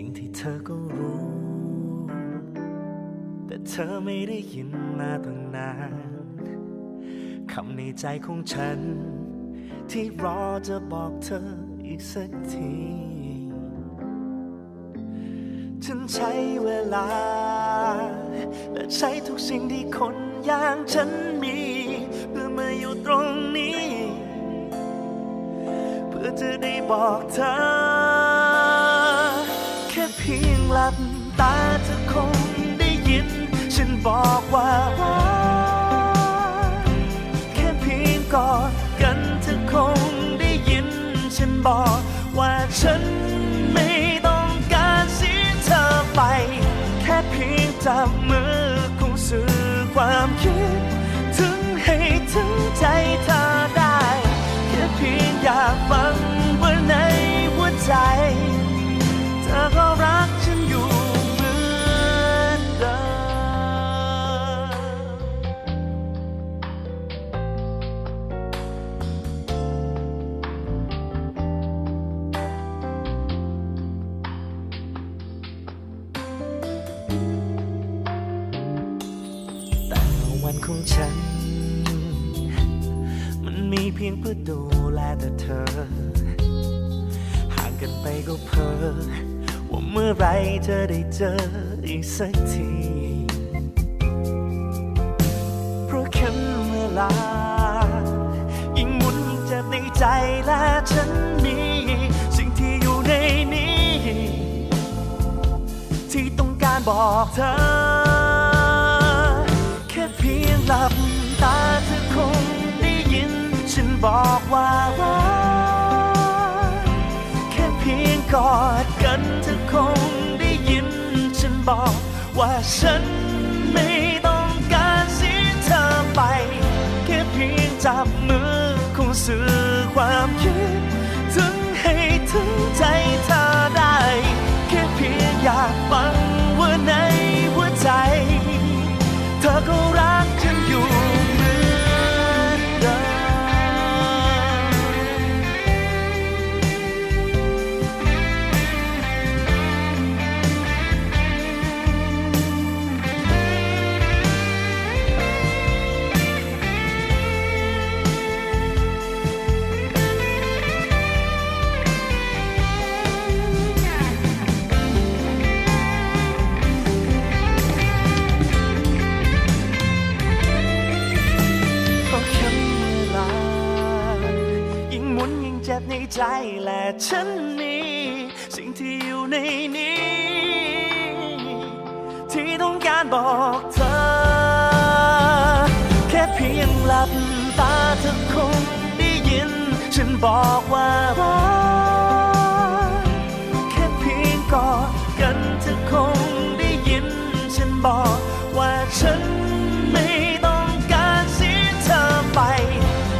สิ่งที่เธอก็รู้ แต่เธอไม่ได้ยินมาตั้งนานคำในใจของฉัน ที่รอจะบอกเธออีกสักที ฉันใช้เวลา และใช้ทุกสิ่งที่คนอย่างฉันมีเพื่อมาอยู่ตรงนี้ เพื่อจะได้บอกเธอ สียงหลับตาเธอคงได้ยิน ฉันบอกว่ารักแค่เพียงกอดกันเธอคงได้ยิน ฉันบอกว่าฉันไม่ต้องการเสียเธอไป แค่เพียงจับมือคงสื่อความคิด ถึงให้ถึงใจ ของฉัน มันมีเพียงเพื่อดูแลแต่เธอ ห่างกันไปก็เพ้อว่าเมื่อไรเธอได้เจออีกสักที เพราะแค่เวลา ยิ่งมุนยิ่งเจ็บในใจและฉันมี สิ่งที่อยู่ในนี้ ที่ต้องการบอกเธอ กอดกันเธอคงได้ยินฉันบอกว่าฉันไม่ต้องการสียเธอไป แค่เพียงจับมือคงสื่อความคิด ใจและฉันมีสิ่งที่อยู่ในนี้ ที่ต้องการบอกเธอ แค่เพียงหลับตาเธอคงได้ยิน ฉันบอกว่ารักแค่เพียงกอดกันเธอคงได้ยิน ฉันบอกว่าฉันไม่ต้องการเสียเธอไป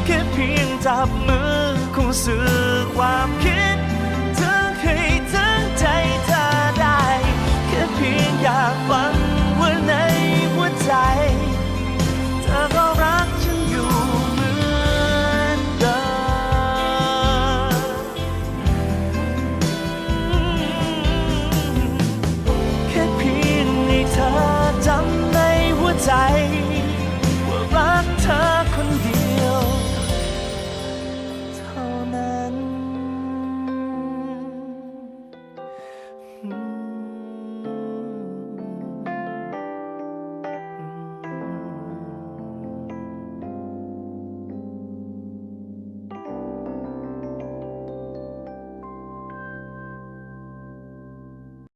แค่เพียงจับมือ คงสื่อความคิด